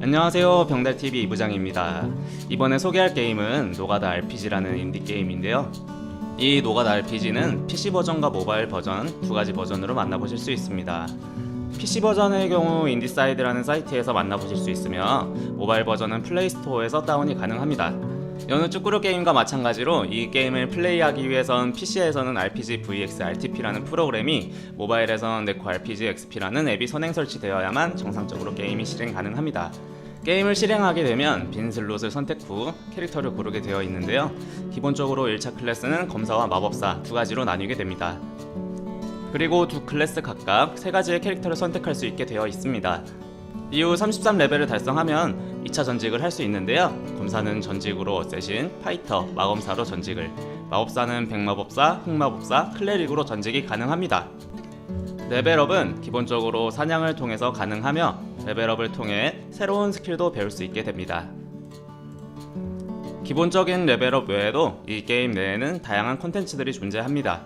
안녕하세요. 병달TV 이부장입니다. 이번에 소개할 게임은 노가다 RPG라는 인디 게임인데요. 이 노가다 RPG는 PC 버전과 모바일 버전 두 가지 버전으로 만나보실 수 있습니다. PC 버전의 경우 인디사이드라는 사이트에서 만나보실 수 있으며 모바일 버전은 플레이스토어에서 다운이 가능합니다. 여느 쭈꾸루 게임과 마찬가지로 이 게임을 플레이하기 위해선 PC에서는 RPG VX RTP라는 프로그램이 모바일에선 네코 RPG XP라는 앱이 선행 설치되어야만 정상적으로 게임이 실행 가능합니다. 게임을 실행하게 되면 빈 슬롯을 선택 후 캐릭터를 고르게 되어 있는데요. 기본적으로 1차 클래스는 검사와 마법사 두 가지로 나뉘게 됩니다. 그리고 두 클래스 각각 세 가지의 캐릭터를 선택할 수 있게 되어 있습니다. 이후 33레벨을 달성하면 2차 전직을 할 수 있는데요. 검사는 전직으로 어쌔신, 파이터, 마검사로 전직을, 마법사는 백마법사, 흑마법사, 클레릭으로 전직이 가능합니다. 레벨업은 기본적으로 사냥을 통해서 가능하며 레벨업을 통해 새로운 스킬도 배울 수 있게 됩니다. 기본적인 레벨업 외에도 이 게임 내에는 다양한 콘텐츠들이 존재합니다.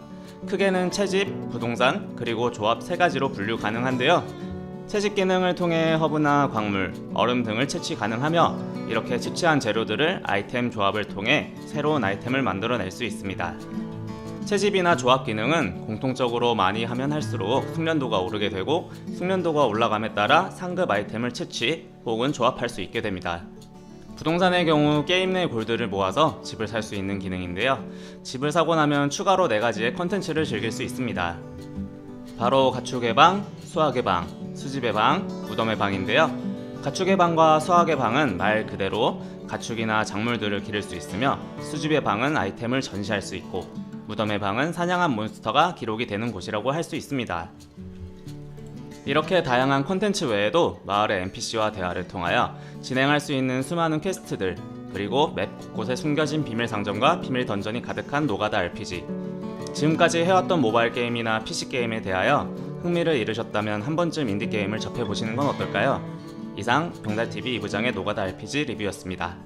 크게는 채집, 부동산, 그리고 조합 세 가지로 분류 가능한데요. 채집 기능을 통해 허브나 광물, 얼음 등을 채취 가능하며 이렇게 채취한 재료들을 아이템 조합을 통해 새로운 아이템을 만들어낼 수 있습니다. 채집이나 조합 기능은 공통적으로 많이 하면 할수록 숙련도가 오르게 되고 숙련도가 올라감에 따라 상급 아이템을 채취 혹은 조합할 수 있게 됩니다. 부동산의 경우 게임 내 골드를 모아서 집을 살 수 있는 기능인데요. 집을 사고 나면 추가로 네 가지의 컨텐츠를 즐길 수 있습니다. 바로 가축의 방, 수학의 방, 수집의 방, 무덤의 방인데요. 가축의 방과 수학의 방은 말 그대로 가축이나 작물들을 기를 수 있으며 수집의 방은 아이템을 전시할 수 있고 무덤의 방은 사냥한 몬스터가 기록이 되는 곳이라고 할 수 있습니다. 이렇게 다양한 콘텐츠 외에도 마을의 NPC와 대화를 통하여 진행할 수 있는 수많은 퀘스트들 그리고 맵 곳곳에 숨겨진 비밀 상점과 비밀 던전이 가득한 노가다 RPG 지금까지 해왔던 모바일 게임이나 PC 게임에 대하여 흥미를 잃으셨다면 한 번쯤 인디 게임을 접해보시는 건 어떨까요? 이상 병달TV 이부장의 노가다 RPG 리뷰였습니다.